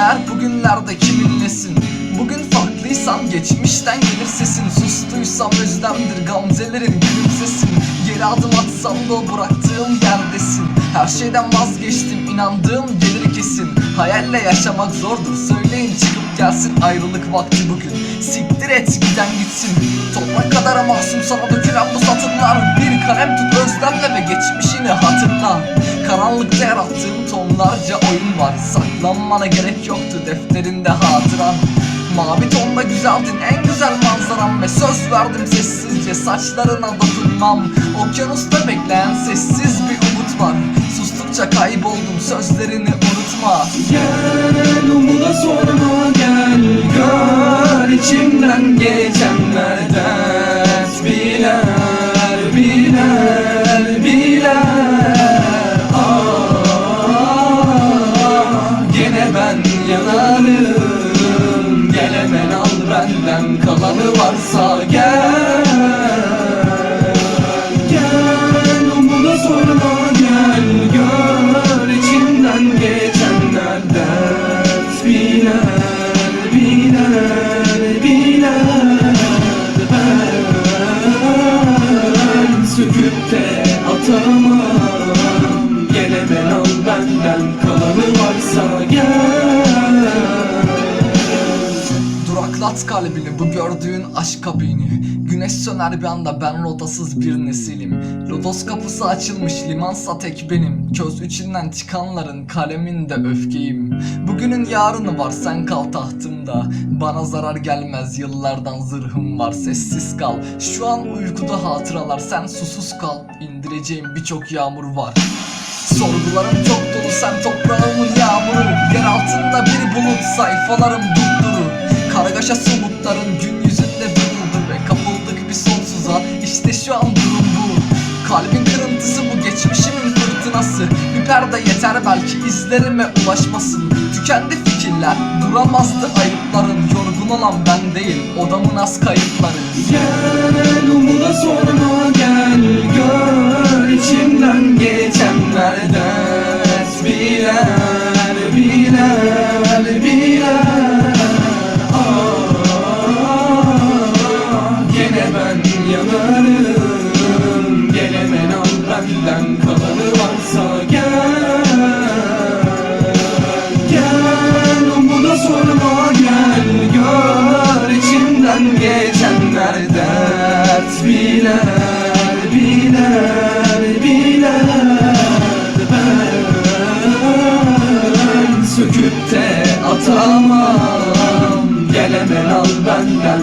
Gelsem eğer bugünlerde kiminlesin? Bugün farklıysan geçmişten gelir sesin. Sustuysam özlemdir gamzelerin gülümsesin. Geri adım atsam da bıraktığım yerdesin. Her şeyden vazgeçtim inandığım gelir kesin. Hayalle yaşamak zordur söyleyin çıkıp gelsin. Ayrılık vakti bugün. Siktir et giden gitsin. Toprak kadar masum sana dökülen bu satırlar. Bir kalem tut özlemle ve geçmişini hatırla. Karanlıkta yarattığım tonlarca oyun var. Saklanmana gerek yoktu defterinde hatıran. Mavi tonda güzeldin en güzel manzaram Ve söz verdim sessizce saçlarına dokunmam. Okyanusta bekleyen sessiz bir umut var. Sustukça kayboldum sözlerini unutma. Gel umuda sorma gel. Gör içimden geçenler kalanı varsa gel. Gel umuda sorma gel. Gör içinden geçenler dert Biler, biler, biler Ben söküp atamam. Gel hemen al benden kalanı varsa gel Duraklat kalbini bu gördüğün aşk kabini. Güneş söner bir anda ben rodasız bir nesilim. Lodos kapısı açılmış limansa tek benim. Köz içinden çıkanların kaleminde öfkeyim. Bugünün yarını var sen kal tahtımda. Bana zarar gelmez yıllardan zırhım var sessiz kal. Şu an uykuda hatıralar sen susuz kal. İndireceğim birçok yağmur var. Sorgularım çok dolu sen toprağımın yağmuru. Yer altında bir bulut sayfalarım dupduru Kargaşa somutların gün yüzünde duruldu Ve kapıldık bir sonsuza. İşte şu an durum bu. Kalbin kırıntısı bu geçmişimin fırtınası. Bir perde yeter belki izlerime ulaşmasın. Tükendi fikirler duramazdı ayıpların. Yorgun olan ben değil odamın az kayıpları. Gel umuda sorma yanarım Gel al benden kalanı varsa gel. Gel umuda sorma gel Gör içinden geçenler dert Biler, biler, biler. Ben söküp atamam. Gel al benden